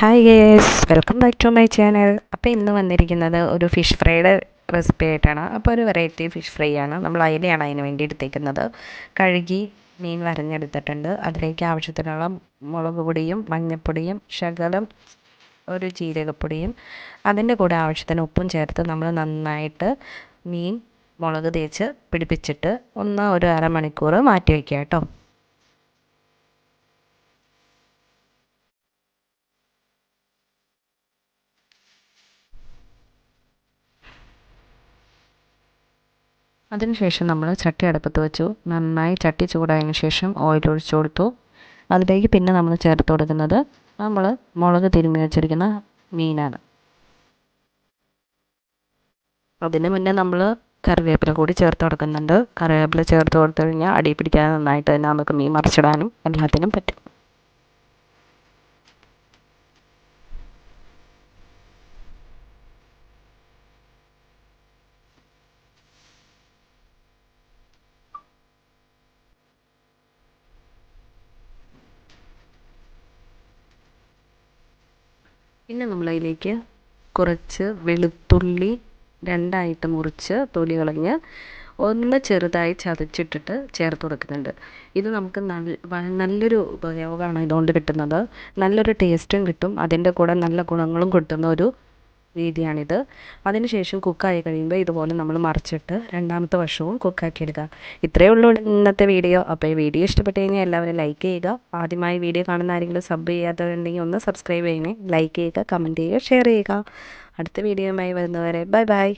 Hi guys welcome back to my channel അപ്പോൾ ഇന്ന് വന്നിരിക്കുന്നത് ഒരു ഫിഷ് ഫ്രൈയുടെ റെസിപ്പി ആയിട്ടാണ്. അപ്പോൾ ഒരു വെറൈറ്റി ഫിഷ് ഫ്രൈ ആണ്. നമ്മൾ അയിലയാണ് അതിന് വേണ്ടി എടുത്തേക്കുന്നത്. കഴുകി മീൻ വരഞ്ഞെടുത്തിട്ടുണ്ട്. അതിലേക്ക് ആവശ്യത്തിനുള്ള മുളക് പൊടിയും മഞ്ഞൾപ്പൊടിയും ശകലം ഒരു ജീരകപ്പൊടിയും അതിന്റെ കൂടെ ആവശ്യത്തിന് ഉപ്പും ചേർത്ത് നമ്മൾ നന്നായിട്ട് മീൻ മുളക് തേച്ച് പിടിപ്പിച്ചിട്ട് ഒന്ന് ഒരു അരമണിക്കൂർ മാറ്റി വയ്ക്കുക കേട്ടോ. അതിനുശേഷം നമ്മൾ ചട്ടി അടുപ്പത്ത് വെച്ചു. നന്നായി ചട്ടി ചൂടായതിന് ശേഷം ഓയിൽ ഒഴിച്ചു കൊടുത്തു. അതിലേക്ക് പിന്നെ നമ്മൾ ചേർത്ത് കൊടുക്കുന്നത് നമ്മൾ മുളക് തിരുമ്മി വെച്ചിരിക്കുന്ന മീനാണ്. അതിന് മുന്നേ നമ്മൾ കറിവേപ്പില കൂടി ചേർത്ത് കൊടുക്കുന്നുണ്ട്. കറിവേപ്പില ചേർത്ത് കൊടുത്തു കഴിഞ്ഞാൽ അടി പിടിക്കാതെ നന്നായിട്ട് തന്നെ നമുക്ക് മീൻ മറിച്ചിടാനും എല്ലാത്തിനും പറ്റും. പിന്നെ നമ്മളതിലേക്ക് കുറച്ച് വെളുത്തുള്ളി രണ്ടായിട്ട് മുറിച്ച് തൊലി കളഞ്ഞ് ഒന്ന് ചെറുതായി ചതച്ചിട്ടിട്ട് ചേർത്ത് കൊടുക്കുന്നുണ്ട്. ഇത് നമുക്ക് നല്ലൊരു ഉപയോഗമാണ് ഇതുകൊണ്ട് കിട്ടുന്നത്. നല്ലൊരു ടേസ്റ്റും കിട്ടും. അതിന്റെ കൂടെ നല്ല ഗുണങ്ങളും കിട്ടുന്ന ഒരു രീതിയാണിത്. അതിനുശേഷം കുക്കായി കഴിയുമ്പോൾ ഇതുപോലെ നമ്മൾ മറിച്ചിട്ട് രണ്ടാമത്തെ വശവും കുക്കാക്കി എടുക്കുക. ഇത്രയേ ഉള്ളൂ ഇന്നത്തെ വീഡിയോ അപ്പോൾ ഈ വീഡിയോ ഇഷ്ടപ്പെട്ട് കഴിഞ്ഞാൽ എല്ലാവരും ലൈക്ക് ചെയ്യുക. ആദ്യമായി വീഡിയോ കാണുന്ന ആരെങ്കിലും സബ് ചെയ്യാത്തവരുണ്ടെങ്കിൽ ഒന്ന് സബ്സ്ക്രൈബ് ചെയ്യണേ. ലൈക്ക് ചെയ്യുക കമന്റ് ചെയ്യുക ഷെയർ ചെയ്യുക. അടുത്ത വീഡിയോയുമായി വരുന്നവരെ ബൈ ബൈ